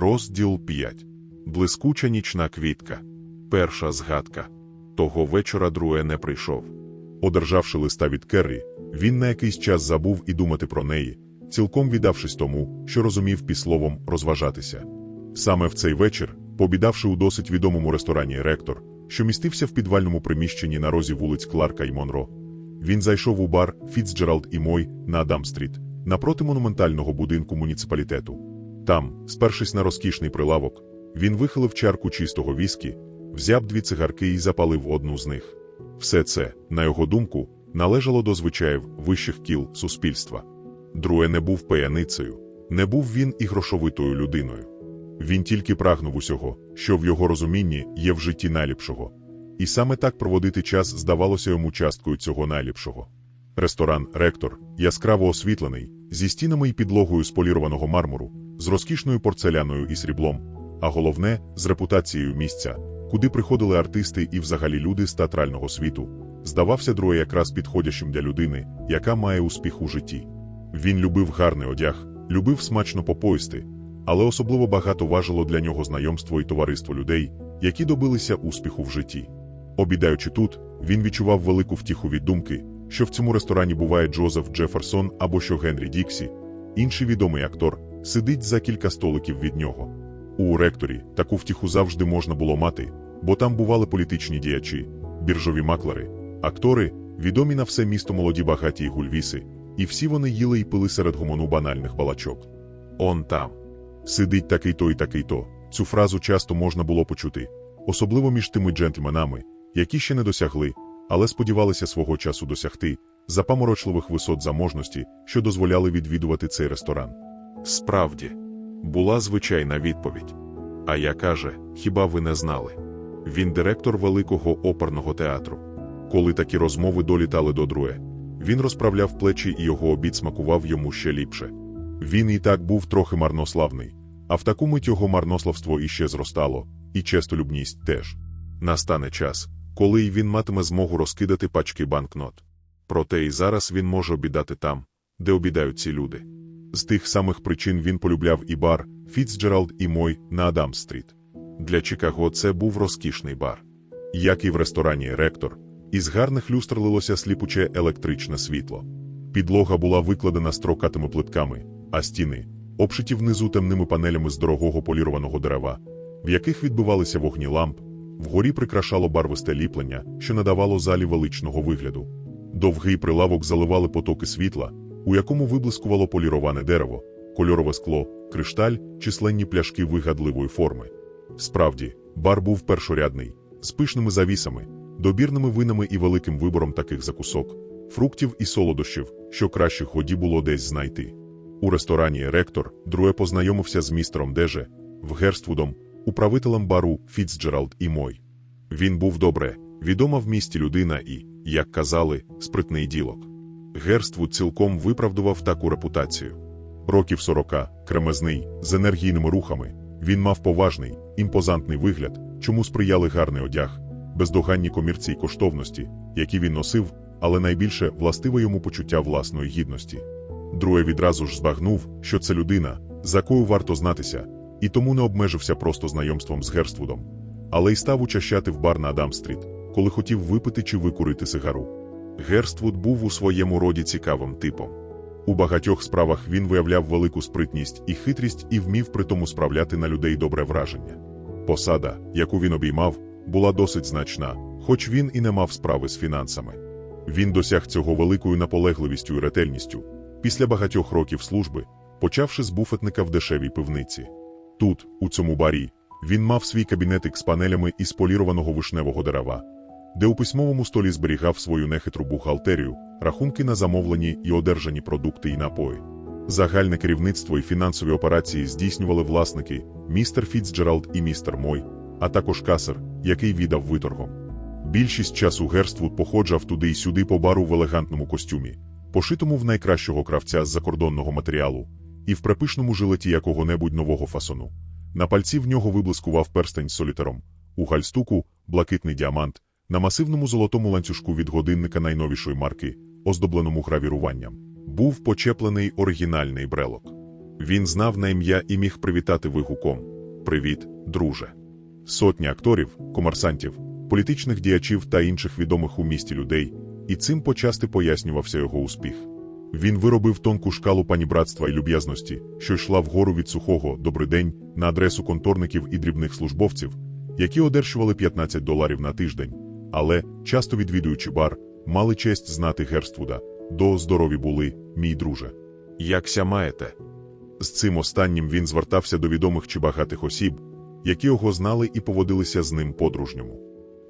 Розділ 5. Блискуча нічна квітка. Перша згадка. Того вечора Друе не прийшов. Одержавши листа від Керрі, він на якийсь час забув і думати про неї, цілком віддавшись тому, що розумів під словом розважатися. Саме в цей вечір, побідавши у досить відомому ресторані Ректор, що містився в підвальному приміщенні на розі вулиць Кларка і Монро, він зайшов у бар Фіцджеральд і Мой на Адамстріт, напроти монументального будинку муніципалітету. Там, спершись на розкішний прилавок, він вихилив чарку чистого віскі, взяв дві цигарки і запалив одну з них. Все це, на його думку, належало до звичаїв вищих кіл суспільства. Друе не був пияницею, не був він і грошовитою людиною. Він тільки прагнув усього, що в його розумінні є в житті найліпшого. І саме так проводити час здавалося йому часткою цього найліпшого. Ресторан Ректор, яскраво освітлений, зі стінами і підлогою з полірованого мармуру, з розкішною порцеляною і сріблом, а головне, з репутацією місця, куди приходили артисти і взагалі люди з театрального світу, здавався Друе якраз підходящим для людини, яка має успіх у житті. Він любив гарний одяг, любив смачно попоїсти, але особливо багато важило для нього знайомство і товариство людей, які добилися успіху в житті. Обідаючи тут, він відчував велику втіху від думки, що в цьому ресторані буває Джозеф Джеферсон або що Генрі Діксі, інший відомий актор, сидить за кілька столиків від нього. У ректорі таку втіху завжди можна було мати, бо там бували політичні діячі, біржові маклери, актори, відомі на все місто молоді багаті й гульвіси, і всі вони їли й пили серед гомону банальних балачок. Он там. Сидить такий-то і такий-то. Цю фразу часто можна було почути, особливо між тими джентльменами, які ще не досягли, але сподівалися свого часу досягти запаморочливих висот заможності, що дозволяли відвідувати цей ресторан. Справді, була звичайна відповідь. А я каже, хіба ви не знали? Він директор великого оперного театру. Коли такі розмови долітали до друге, він розправляв плечі і його обід смакував йому ще ліпше. Він і так був трохи марнославний, а в таку мить його марнославство іще зростало, і честолюбність теж. Настане час, коли й він матиме змогу розкидати пачки банкнот. Проте і зараз він може обідати там, де обідають ці люди. З тих самих причин він полюбляв і бар Фіцджеральд і Мой на Адамс-стріт. Для Чикаго це був розкішний бар. Як і в ресторані Ректор, із гарних люстр лилося сліпуче електричне світло. Підлога була викладена строкатими плитками, а стіни обшиті внизу темними панелями з дорогого полірованого дерева, в яких відбивалися вогні ламп, вгорі прикрашало барвисте ліплення, що надавало залі величного вигляду. Довгий прилавок заливали потоки світла, у якому виблискувало поліроване дерево, кольорове скло, кришталь, численні пляшки вигадливої форми. Справді, бар був першорядний, з пишними завісами, добірними винами і великим вибором таких закусок, фруктів і солодощів, що краще ході було десь знайти. У ресторані Ректор Друе познайомився з містером Деже, в Герствудом, управителем бару Фіцджеральд і Мой. Він був добре, відома в місті людина і, як казали, спритний ділок. Герствуд цілком виправдував таку репутацію. Років сорока, кремезний, з енергійними рухами, він мав поважний, імпозантний вигляд, чому сприяли гарний одяг, бездоганні комірці й коштовності, які він носив, але найбільше властиве йому почуття власної гідності. Друге відразу ж збагнув, що це людина, за кою варто знатися, і тому не обмежився просто знайомством з Герствудом, але й став учащати в бар на Адамстріт, коли хотів випити чи викурити сигару. Герствуд був у своєму роді цікавим типом. У багатьох справах він виявляв велику спритність і хитрість і вмів при тому справляти на людей добре враження. Посада, яку він обіймав, була досить значна, хоч він і не мав справи з фінансами. Він досяг цього великою наполегливістю і ретельністю, після багатьох років служби, почавши з буфетника в дешевій пивниці. Тут, у цьому барі, він мав свій кабінетик з панелями із полірованого вишневого дерева, де у письмовому столі зберігав свою нехитру бухгалтерію, рахунки на замовлені і одержані продукти і напої. Загальне керівництво і фінансові операції здійснювали власники містер Фіцджеральд і містер Мой, а також касер, який віддав виторгом. Більшість часу Герствуд походжав туди й сюди по бару в елегантному костюмі, пошитому в найкращого кравця з закордонного матеріалу, і в припишному жилеті якого-небудь нового фасону. На пальці в нього виблискував перстень з солітером, у гальстуку блакитний діамант, на масивному золотому ланцюжку від годинника найновішої марки, оздобленому гравіруванням, був почеплений оригінальний брелок. Він знав на ім'я і міг привітати вигуком Привіт, друже. Сотні акторів, комерсантів, політичних діячів та інших відомих у місті людей, і цим почасти пояснювався його успіх. Він виробив тонку шкалу панібратства і люб'язності, що йшла вгору від сухого «добрий день» на адресу конторників і дрібних службовців, які одержували 15 доларів на тиждень, але, часто відвідуючи бар, мали честь знати Герствуда. До здорові були, мій друже. Якся маєте? З цим останнім він звертався до відомих чи багатих осіб, які його знали і поводилися з ним по-дружньому.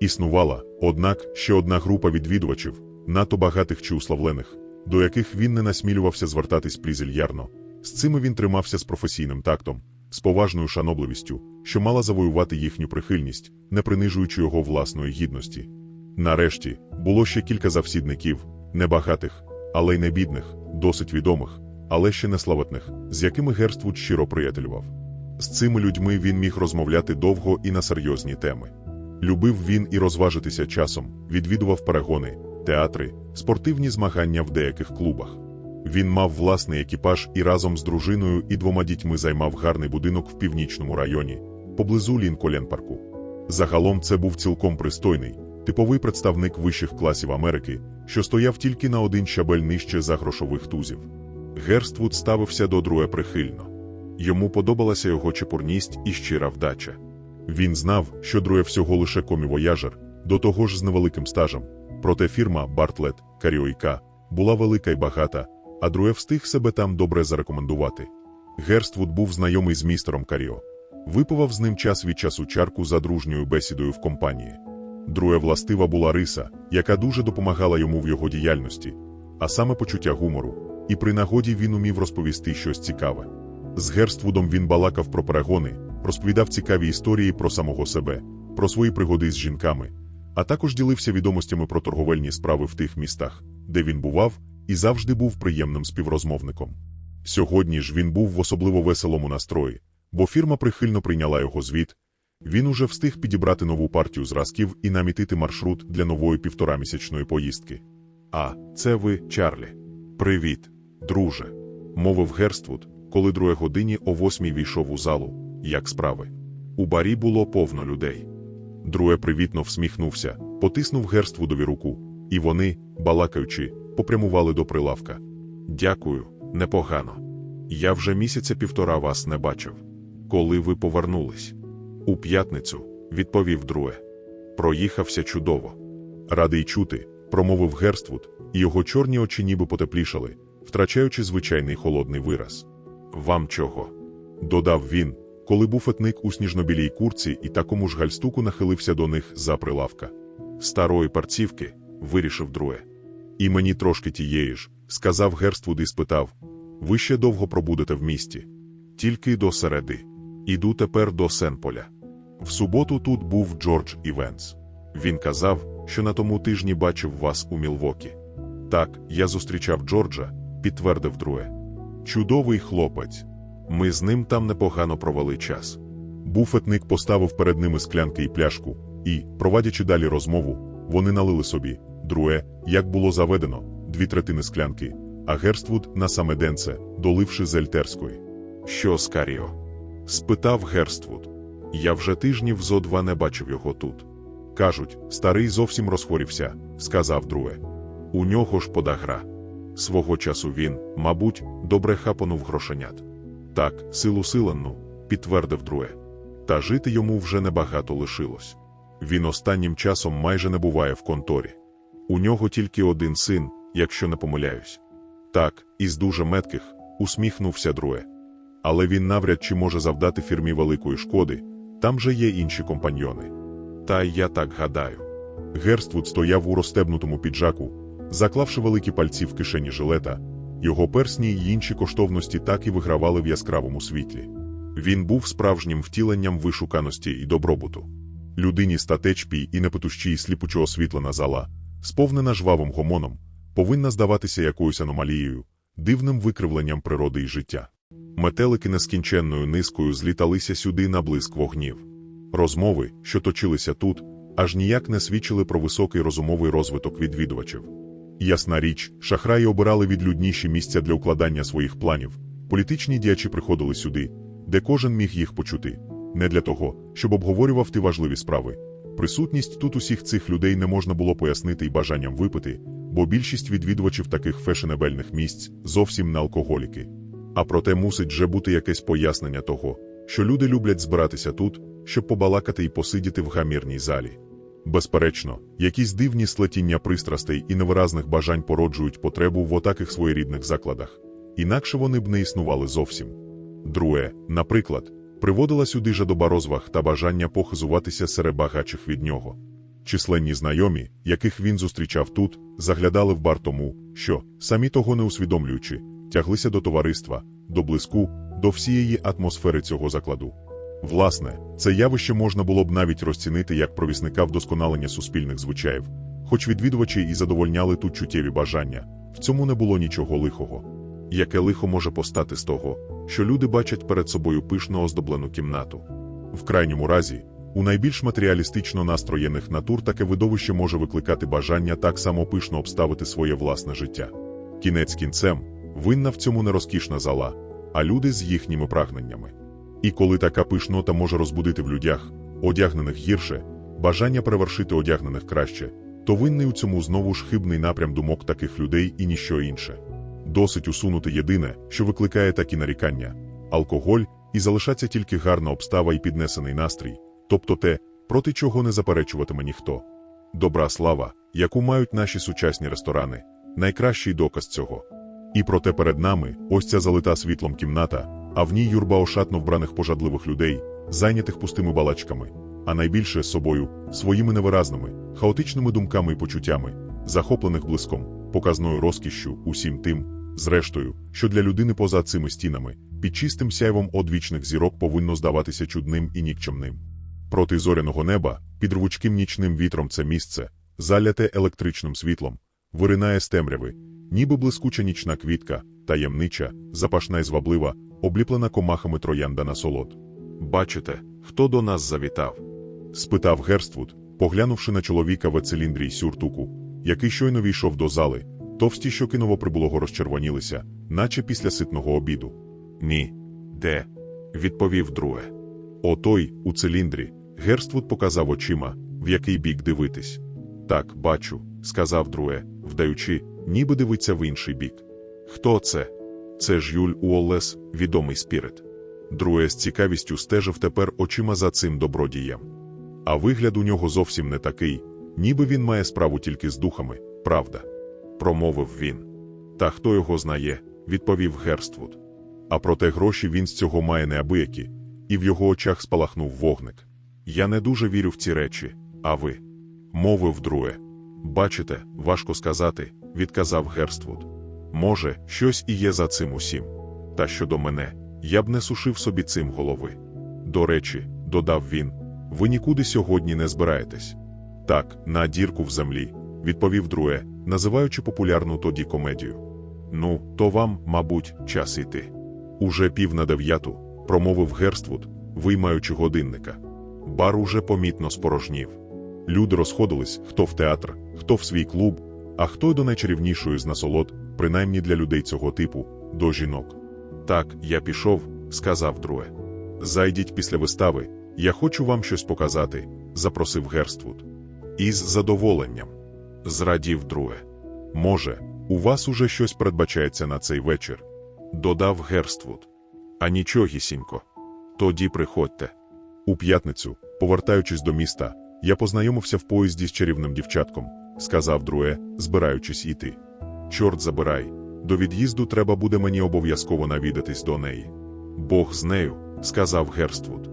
Існувала, однак, ще одна група відвідувачів, надто багатих чи уславлених, до яких він не насмілювався звертатись прізельярно. З цими він тримався з професійним тактом, з поважною шанобливістю, що мала завоювати їхню прихильність, не принижуючи його власної гідності. Нарешті було ще кілька завсідників, небагатих, але й не бідних, досить відомих, але ще не славетних, з якими Герствуд щиро приятелював. З цими людьми він міг розмовляти довго і на серйозні теми. Любив він і розважитися часом, відвідував перегони, театри, спортивні змагання в деяких клубах. Він мав власний екіпаж і разом з дружиною і двома дітьми займав гарний будинок в північному районі, поблизу Лінколен-парку. Загалом це був цілком пристойний, типовий представник вищих класів Америки, що стояв тільки на один щабель нижче за грошових тузів. Герствуд ставився до друге прихильно. Йому подобалася його чепурність і щира вдача. Він знав, що друге всього лише комівояжер, до того ж з невеликим стажем. Проте фірма Бартлет Каріойка була велика й багата, а друге встиг себе там добре зарекомендувати. Герствуд був знайомий з містером Каріо. Випивав з ним час від часу чарку за дружньою бесідою в компанії. Друге властива була риса, яка дуже допомагала йому в його діяльності, а саме почуття гумору, і при нагоді він умів розповісти щось цікаве. З Герствудом він балакав про перегони, розповідав цікаві історії про самого себе, про свої пригоди з жінками, а також ділився відомостями про торговельні справи в тих містах, де він бував, і завжди був приємним співрозмовником. Сьогодні ж він був в особливо веселому настрої, бо фірма прихильно прийняла його звіт. Він уже встиг підібрати нову партію зразків і намітити маршрут для нової півторамісячної поїздки. А, це ви, Чарлі. Привіт, друже, мовив Герствуд, коли друге годині о восьмій війшов у залу. Як справи? У барі було повно людей. Друге привітно всміхнувся, потиснув Герствудові руку, і вони, балакаючи, попрямували до прилавка. Дякую, непогано. Я вже місяця півтора вас не бачив. Коли ви повернулись? У п'ятницю, відповів друге. Проїхався чудово. Радий чути, промовив Герствуд, і його чорні очі ніби потеплішали, втрачаючи звичайний холодний вираз. Вам чого? додав він, коли буфетник у сніжнобілій курці і такому ж гальстуку нахилився до них за прилавка. Старої парцівки, вирішив друге. І мені трошки тієї ж, сказав Герствуд і спитав ви ще довго пробудете в місті? Тільки до середи. Іду тепер до Сенполя. В суботу тут був Джордж Івенс. Він казав, що на тому тижні бачив вас у Мілвокі. Так, я зустрічав Джорджа, підтвердив друге. Чудовий хлопець. Ми з ним там непогано провели час. Буфетник поставив перед ними склянки і пляшку, і, провадячи далі розмову, вони налили собі, друге, як було заведено, дві третини склянки, а Герствуд на саме денце, доливши з. Що Скаріо? спитав Герствуд. Я вже тижнів зо два не бачив його тут. Кажуть, старий зовсім розхворівся, сказав друге. У нього ж подагра. Свого часу він, мабуть, добре хапанув грошенят. Так, силу силенну, підтвердив друге. Та жити йому вже небагато лишилось. Він останнім часом майже не буває в конторі. У нього тільки один син, якщо не помиляюсь. Так, із дуже метких, усміхнувся друге. Але він навряд чи може завдати фірмі великої шкоди, там же є інші компаньйони. Та я так гадаю. Герствуд стояв у розстебнутому піджаку, заклавши великі пальці в кишені жилета, його персні й інші коштовності так і вигравали в яскравому світлі. Він був справжнім втіленням вишуканості і добробуту. Людині статечпій і непотущій сліпучо освітлена зала, сповнена жвавим гомоном, повинна здаватися якоюсь аномалією, дивним викривленням природи і життя. Метелики нескінченною низкою зліталися сюди на блиск вогнів. Розмови, що точилися тут, аж ніяк не свідчили про високий розумовий розвиток відвідувачів. Ясна річ, шахраї обирали відлюдніші місця для укладання своїх планів, Політичні діячі приходили сюди, де кожен міг їх почути, не для того, щоб обговорював ті важливі справи. Присутність тут усіх цих людей не можна було пояснити й бажанням випити, бо більшість відвідувачів таких фешенебельних місць зовсім не алкоголіки. А проте мусить же бути якесь пояснення того, що люди люблять збиратися тут, щоб побалакати і посидіти в гамірній залі. Безперечно, якісь дивні слетіння пристрастей і невиразних бажань породжують потребу в отаких своєрідних закладах, інакше вони б не існували зовсім. Друге, наприклад, приводила сюди жадоба розваг та бажання похизуватися серед багачих від нього. Численні знайомі, яких він зустрічав тут, заглядали в бар тому, що, самі того не усвідомлюючи, тяглися до товариства, до блиску, до всієї атмосфери цього закладу. Власне, це явище можна було б навіть розцінити як провісника вдосконалення суспільних звичаїв, хоч відвідувачі і задовольняли тут чуттєві бажання, в цьому не було нічого лихого. Яке лихо може постати з того, що люди бачать перед собою пишно оздоблену кімнату? В крайньому разі, у найбільш матеріалістично настроєних натур таке видовище може викликати бажання так само пишно обставити своє власне життя. Кінець кінцем, винна в цьому не розкішна зала, а люди з їхніми прагненнями. І коли така пишнота може розбудити в людях, одягнених гірше, бажання перевершити одягнених краще, то винний у цьому знову ж хибний напрям думок таких людей і ніщо інше. Досить усунути єдине, що викликає такі нарікання алкоголь, і залишаться тільки гарна обстава і піднесений настрій, тобто те, проти чого не заперечуватиме ніхто. Добра слава, яку мають наші сучасні ресторани, найкращий доказ цього. І проте перед нами ось ця залита світлом кімната, а в ній юрба ошатно вбраних пожадливих людей, зайнятих пустими балачками, а найбільше собою, своїми невиразними, хаотичними думками і почуттями, захоплених блиском, показною розкішшю, усім тим, зрештою, що для людини поза цими стінами, під чистим сяйвом одвічних зірок повинно здаватися чудним і нікчемним. Проти зоряного неба, під рвучким нічним вітром це місце, заляте електричним світлом, виринає з темряви, ніби блискуча нічна квітка, таємнича, запашна і зваблива, обліплена комахами троянда на солод. Бачите, хто до нас завітав? спитав Герствуд, поглянувши на чоловіка в ецеліндрі й сюртуку, який щойно війшов до зали, товсті щоки новоприбулого розчервонілися, наче після ситного обіду. Ні. Де? відповів друге. Отой, у циліндрі, Герствуд показав очима, в який бік дивитись. Так, бачу, сказав друге, вдаючи, ніби дивиться в інший бік. Хто це? Це ж Юль Уоллес, відомий спірит. Друге з цікавістю стежив тепер очима за цим добродієм. А вигляд у нього зовсім не такий, ніби він має справу тільки з духами, правда. Промовив він. Та хто його знає, відповів Герствуд. А проте гроші він з цього має неабиякі, і в його очах спалахнув вогник. Я не дуже вірю в ці речі, а ви? Мовив друге. Бачите, важко сказати, відказав Герствуд. Може, щось і є за цим усім. Та щодо мене, я б не сушив собі цим голови. До речі, додав він, ви нікуди сьогодні не збираєтесь. Так, на дірку в землі, відповів друге, називаючи популярну тоді комедію. Ну, то вам, мабуть, час іти. Уже пів на дев'яту, промовив Герствуд, виймаючи годинника. Бар уже помітно спорожнів. Люди розходились хто в театр, хто в свій клуб, а хто до найчарівнішої з насолод, принаймні для людей цього типу, до жінок. Так, я пішов, сказав друге. Зайдіть після вистави, я хочу вам щось показати, запросив Герствуд. Із задоволенням. Зрадів друге. Може, у вас уже щось передбачається на цей вечір, додав Герствуд. А нічогісінько. Тоді приходьте. У п'ятницю, повертаючись до міста, я познайомився в поїзді з чарівним дівчатком, сказав друге, збираючись іти. Чорт забирай, до від'їзду треба буде мені обов'язково навідатись до неї. Бог з нею, сказав Герствуд.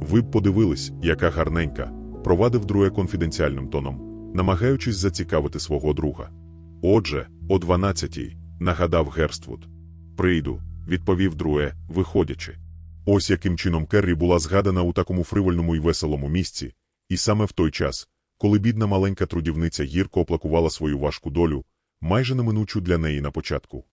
Ви б подивились, яка гарненька, провадив друге конфіденціальним тоном, намагаючись зацікавити свого друга. Отже, о дванадцятій, нагадав Герствуд. Прийду, відповів друге, виходячи. Ось яким чином Керрі була згадана у такому фривольному і веселому місці, і саме в той час, коли бідна маленька трудівниця гірко оплакувала свою важку долю, майже неминучу для неї на початку.